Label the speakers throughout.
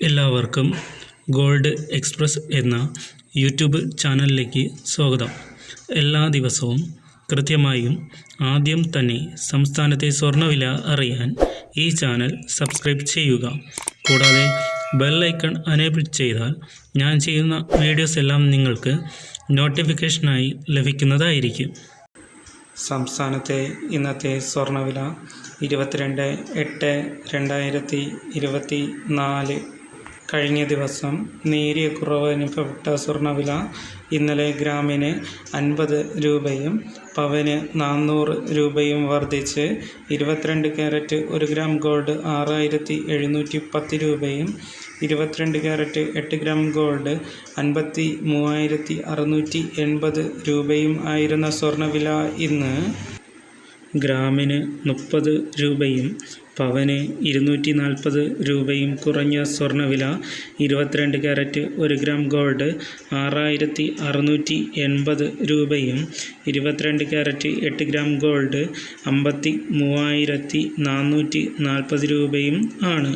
Speaker 1: എല്ലാവർക്കും gold express എന്ന YouTube ചാനലിലേക്ക് സ്വാഗതം. എല്ലാ ദിവസവും കൃത്യമായും ആദ്യം തന്നെ സംസ്ഥാനത്തെ സ്വർണവില അറിയാൻ ഈ ചാനൽ സബ്സ്ക്രൈബ് ചെയ്യുക. കൂടാതെ ബെല്ലൈക്കൺ അനേബിൾ ചെയ്താൽ ഞാൻ ചെയ്യുന്ന വീഡിയോസ് എല്ലാം നിങ്ങൾക്ക് നോട്ടിഫിക്കേഷനായി ലഭിക്കുന്നതായിരിക്കും. സംസ്ഥാനത്തെ ഇന്നത്തെ സ്വർണവില ഇരുപത്തിരണ്ട് എട്ട് രണ്ടായിരത്തി ഇരുപത്തി നാല് കഴിഞ്ഞ ദിവസം നേരിയ കുറവ് അനുഭവപ്പെട്ട സ്വർണവില ഇന്നലെ ഗ്രാമിന് അൻപത് രൂപയും പവന് നാനൂറ് രൂപയും വർദ്ധിച്ച് ഇരുപത്തിരണ്ട് ക്യാരറ്റ് ഒരു ഗ്രാം ഗോൾഡ് ആറായിരത്തി എഴുന്നൂറ്റി പത്ത് രൂപയും ഇരുപത്തിരണ്ട് ക്യാരറ്റ് എട്ട് ഗ്രാം ഗോൾഡ് അൻപത്തി മൂവായിരത്തി അറുന്നൂറ്റി എൺപത് രൂപയും ആയിരുന്ന സ്വർണവില ഇന്ന് ഗ്രാമിന് മുപ്പത് രൂപയും പവന് ഇരുന്നൂറ്റി നാൽപ്പത് രൂപയും കുറഞ്ഞ സ്വർണവില ഇരുപത്തിരണ്ട് ക്യാരറ്റ് ഒരു ഗ്രാം ഗോൾഡ് ആറായിരത്തി അറുന്നൂറ്റി എൺപത് രൂപയും ഇരുപത്തിരണ്ട് ക്യാരറ്റ് എട്ട് ഗ്രാം ഗോൾഡ് അമ്പത്തി മൂവായിരത്തി നാന്നൂറ്റി നാൽപ്പത് രൂപയും ആണ്.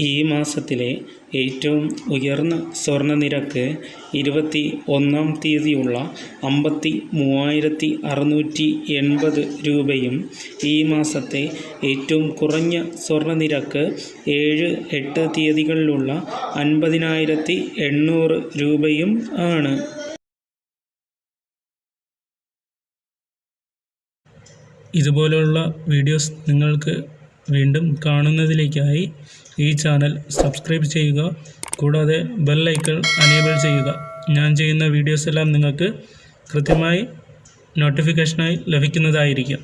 Speaker 1: ഈ മാസത്തിലെ ഏറ്റവും ഉയർന്ന സ്വർണ നിരക്ക് ഇരുപത്തി ഒന്നാം തീയതിയുള്ള അമ്പത്തി മൂവായിരത്തി അറുന്നൂറ്റി എൺപത് രൂപയും ഈ മാസത്തെ ഏറ്റവും കുറഞ്ഞ സ്വർണ നിരക്ക് ഏഴ് എട്ട് തീയതികളിലുള്ള അൻപതിനായിരത്തി എണ്ണൂറ് രൂപയും ആണ്. ഇതുപോലുള്ള വീഡിയോസ് നിങ്ങൾക്ക് വീണ്ടും കാണുന്നതിലേക്കായി ഈ ചാനൽ സബ്സ്ക്രൈബ് ചെയ്യുക. കൂടാതെ ബെൽ ഐക്കൺ അനേബിൾ ചെയ്യുക. ഞാൻ ചെയ്യുന്ന വീഡിയോസ് എല്ലാം നിങ്ങൾക്ക് കൃത്യമായി നോട്ടിഫിക്കേഷനായി ലഭിക്കുന്നതായിരിക്കും.